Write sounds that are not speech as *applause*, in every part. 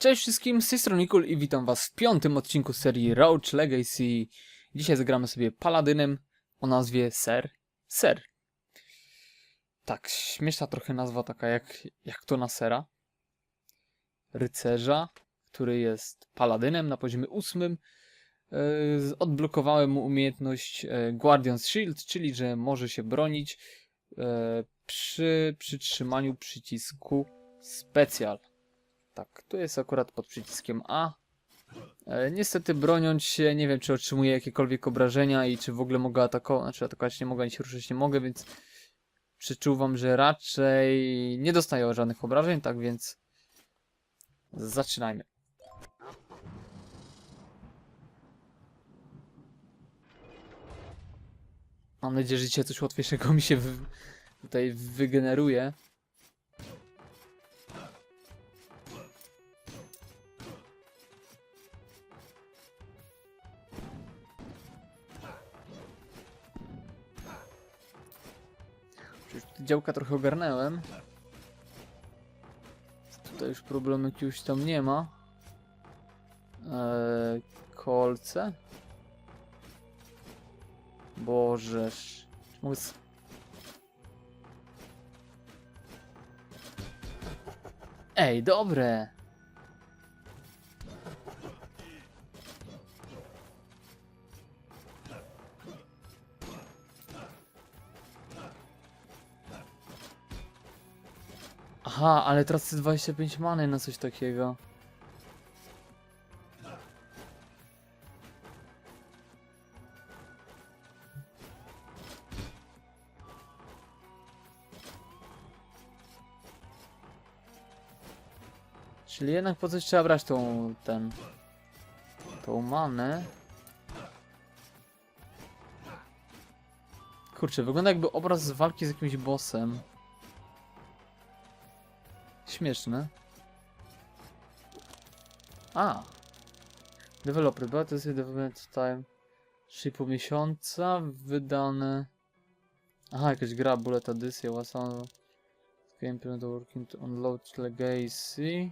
Cześć wszystkim, z tej strony i witam was w piątym odcinku serii Roach Legacy. Dzisiaj zagramy sobie Paladynem o nazwie Ser. Ser. Tak, śmieszna trochę nazwa taka jak, jak to na Sera. Rycerza, który jest Paladynem na poziomie ósmym. Yy, odblokowałem mu umiejętność e, Guardian's Shield, czyli że może się bronić e, przy przytrzymaniu przycisku Special. Tak, tu jest akurat pod przyciskiem A. E, niestety broniąc się, nie wiem czy otrzymuję jakiekolwiek obrażenia i czy w ogóle mogę atakować, znaczy atakować nie mogę, ani się ruszyć nie mogę, więc przeczuwam, że raczej nie dostaję żadnych obrażeń, tak więc zaczynajmy. Mam nadzieję, że dzisiaj coś łatwiejszego mi się tutaj wygeneruje. Działka trochę ogarnęłem. Tutaj już problemu jakiegoś tam nie ma. Eee, kolce. Bożeż. Ej, dobre! Aha, ale tracę 25 many na coś takiego. Czyli jednak po coś trzeba brać tą, ten, tą manę. Kurczę, wygląda jakby obraz walki z jakimś bossem. Śmieszne. A. Developer, but this is development time 3,5 miesiąca, wydane... Aha, jakaś gra, bullet edycja, was on... Gameplay working to unload legacy.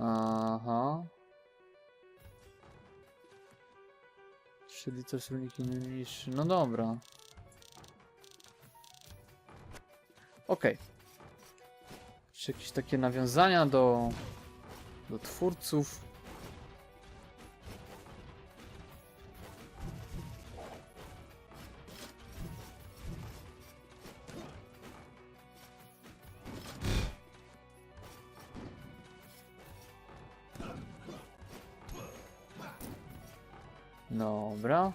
Aha. Czyli to są wyniki niższe. No dobra. Okej. Czy jakieś takie nawiązania do, do twórców? Dobra.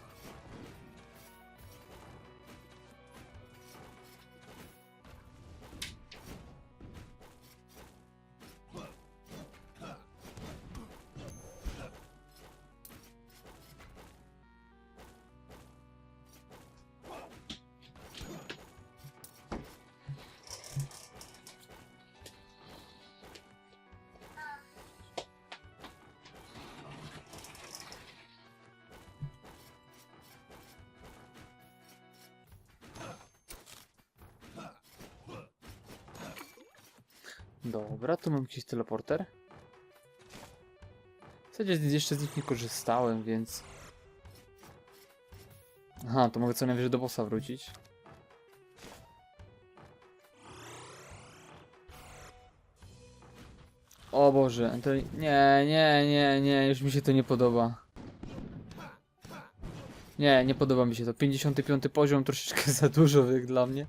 Dobra, tu mam jakiś teleporter. W zasadzie jeszcze z nich nie korzystałem, więc... Aha, to mogę co najwyżej do bossa wrócić. O Boże, to... Nie, nie, nie, nie, już mi się to nie podoba. Nie, nie podoba mi się to. 55 poziom troszeczkę *laughs* za dużo jak dla mnie.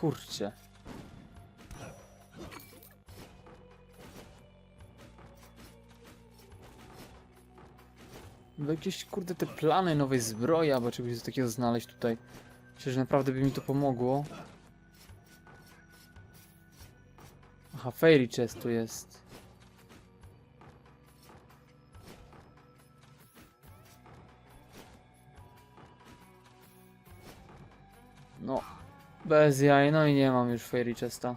Kurczę. Bo jakieś kurde te plany nowej zbroi albo czegoś takiego znaleźć tutaj. Myślę, że naprawdę by mi to pomogło. Aha, Fairy Chest tu jest. Bez jaj, no i nie mam już Fairy Chesta.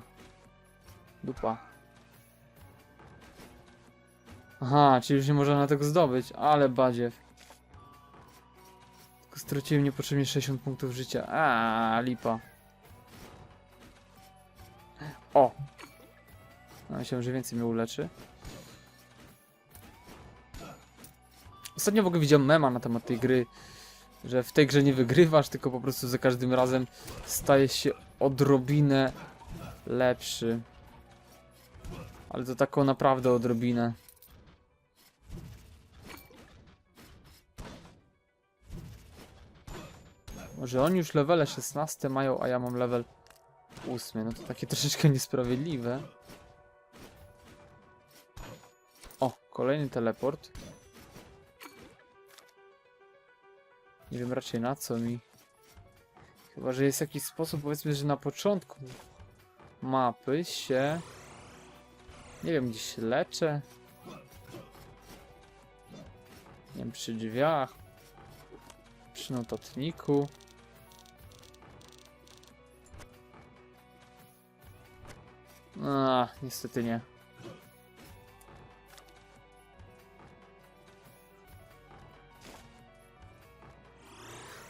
Dupa. Aha, czyli już nie można tego zdobyć, ale badziew. Tylko straciłem niepotrzebnie 60 punktów życia. A, lipa. O! No, myślałem, że więcej mnie uleczy. Ostatnio w ogóle widziałem mema na temat tej gry, że w tej grze nie wygrywasz, tylko po prostu za każdym razem stajesz się odrobinę lepszy. Ale to taką naprawdę odrobinę. Może oni już levele 16 mają, a ja mam level 8. No to takie *laughs* troszeczkę niesprawiedliwe. O, kolejny teleport. Nie wiem raczej na co mi. Chyba, że jest jakiś sposób, powiedzmy, że na początku mapy się... Nie wiem, gdzieś leczę. Nie wiem, przy drzwiach. Przy notatniku. A, niestety nie.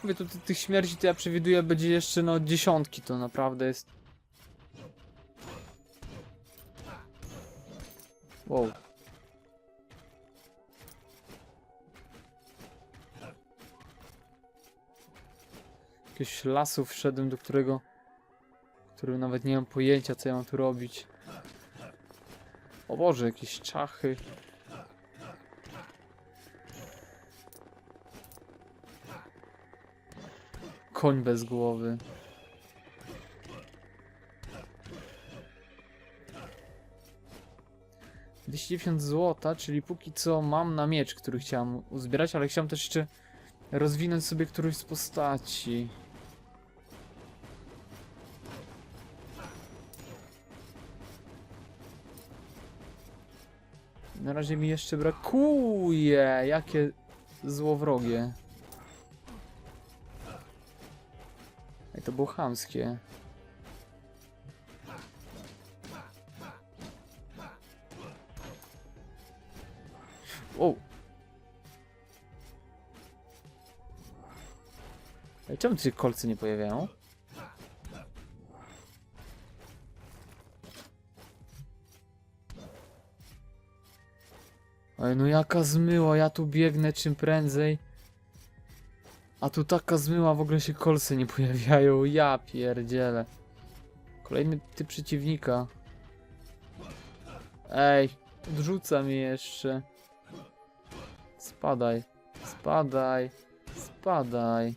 Mówię, tu ty- tych śmierci to ja przewiduję będzie jeszcze no dziesiątki, to naprawdę jest... Wow. Jakiegoś lasu wszedłem, do którego... Którym nawet nie mam pojęcia, co ja mam tu robić. O Boże, jakieś czachy. Koń bez głowy. Dwieście złota, czyli póki co mam na miecz, który chciałem uzbierać, ale chciałem też jeszcze rozwinąć sobie którąś z postaci. Na razie mi jeszcze brakuje. Jakie złowrogie. Ej, to było chamskie. O! Ej, czemu się kolce nie pojawiają? Ej, no jaka zmyła, ja tu biegnę czym prędzej. A tu taka zmyła, w ogóle się kolce nie pojawiają, ja pierdzielę. Kolejny typ przeciwnika. Ej, odrzuca mnie jeszcze. Spadaj, spadaj, spadaj.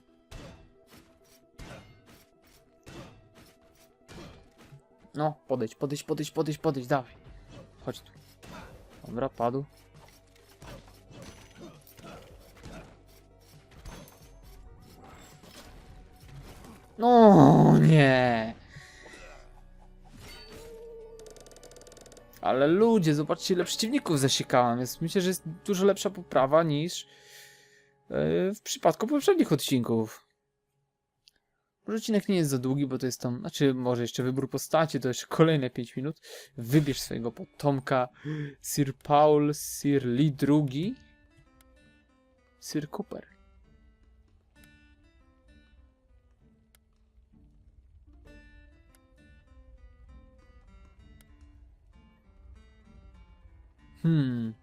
No, podejdź, podejdź, podejdź, podejdź, podejdź, dawaj. Chodź tu. Dobra, padł. No nie. Ale ludzie, zobaczcie ile przeciwników zasiekałem, więc myślę, że jest dużo lepsza poprawa niż yy, w przypadku poprzednich odcinków. Może odcinek nie jest za długi, bo to jest tam, znaczy może jeszcze wybór postaci, to jeszcze kolejne 5 minut. Wybierz swojego potomka Sir Paul, Sir Lee II, Sir Cooper. Hmm.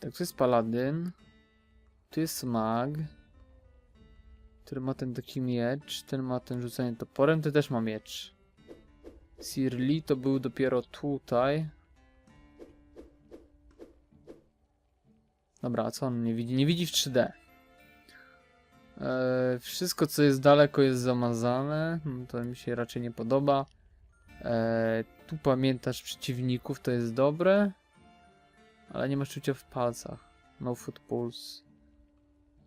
Tak, tu jest paladyn. Tu jest mag. Który ma ten taki miecz. Ten ma ten rzucanie toporem. Ten też ma miecz. Sir Lee to był dopiero tutaj. Dobra, a co on nie widzi? Nie widzi w 3D. Eee, wszystko co jest daleko jest zamazane. Hmm, To mi się raczej nie podoba. Eee, tu pamiętasz przeciwników, to jest dobre. Ale nie masz czucia w palcach. No foot pulse.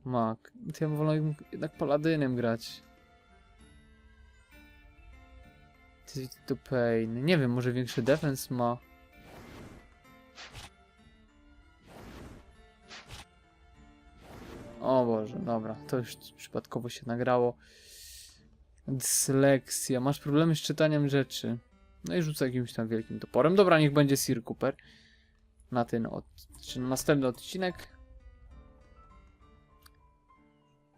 Mak. To ja bym wolał jednak paladynem grać. To pain. Nie wiem, może większy defense ma. O Boże, dobra, to już przypadkowo się nagrało. Dyslekcja, masz problemy z czytaniem rzeczy. No i rzucę jakimś tam wielkim toporem. Dobra, niech będzie Sir Cooper. Na ten od... czy na następny odcinek.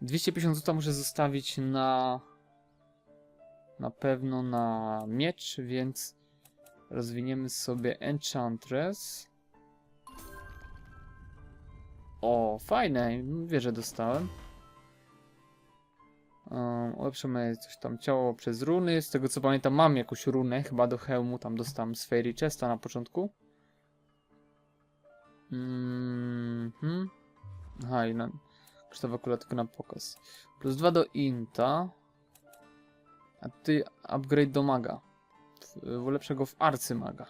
250 zł muszę zostawić na... Na pewno na miecz, więc rozwiniemy sobie Enchantress. O, fajne, wieżę dostałem. Um, ulepszymy coś tam ciało przez runy. Z tego co pamiętam, mam jakąś runę, chyba do hełmu. Tam dostałem z Fairy Chesta na początku. Mhm. Aha, i na, kosztowa kula tylko na pokaz. Plus 2 do Inta. A ty upgrade do maga. Ulepszę w arcymaga.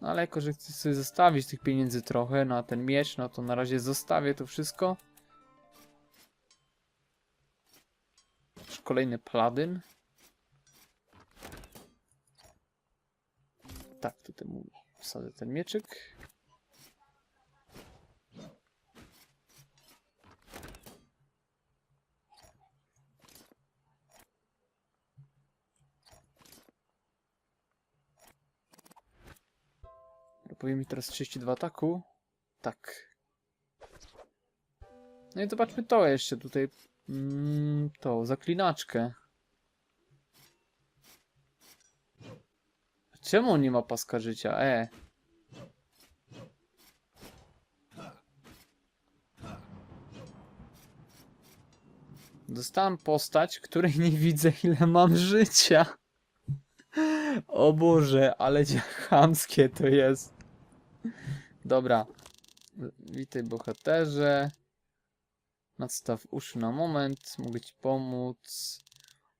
No ale jako, że chcę sobie zostawić tych pieniędzy trochę na ten miecz, no to na razie zostawię to wszystko. Kolejny paladyn. Tak, tutaj mu wsadzę ten mieczyk. Powie mi teraz 32 ataku. Tak. No i zobaczmy to jeszcze tutaj. Mm, to, zaklinaczkę. Czemu on nie ma paska życia? E. Dostałem postać, której nie widzę ile mam życia. O Boże, ale chamskie to jest. Dobra. Witaj bohaterze. Nadstaw uszy na moment. Mogę ci pomóc.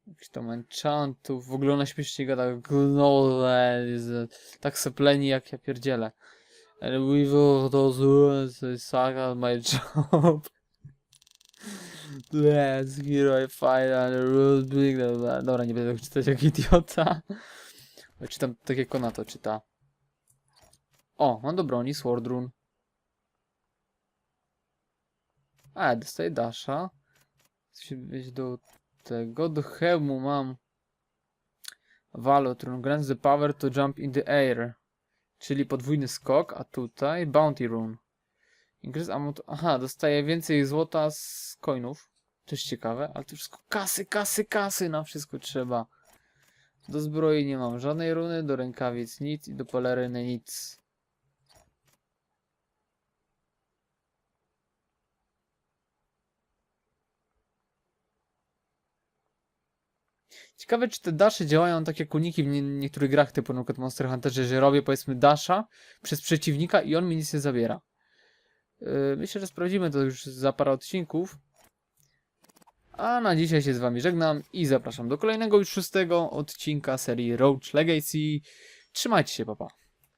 Jakiś tam enchantów. W ogóle ona śmiesznie gada. Gnole. Tak sepleni jak ja pierdzielę. And we will suck at my job. Let's hero I fight and the rules big. Dobra, nie będę tego czytać jak idiota. Czytam tak jak ona to czyta. O, mam do broni Sword Rune. A, dostaję dasha. Chcę wejść do tego. Do hełmu mam Valot Rune. Grants the power to jump in the air. Czyli podwójny skok, a tutaj Bounty Rune. Increase amount... Aha, dostaję więcej złota z coinów. Też ciekawe, ale to wszystko kasy, kasy, kasy na wszystko trzeba. Do zbroi nie mam żadnej runy, do rękawic nic i do peleryny nic. Ciekawe, czy te dasze działają tak jak uniki w nie niektórych grach typu przykład Monster Hunterze, że robię powiedzmy dasha przez przeciwnika i on mi nic nie zabiera. Yy, myślę, że sprawdzimy to już za parę odcinków. A na dzisiaj się z wami żegnam i zapraszam do kolejnego już szóstego odcinka serii Roach Legacy. Trzymajcie się, papa.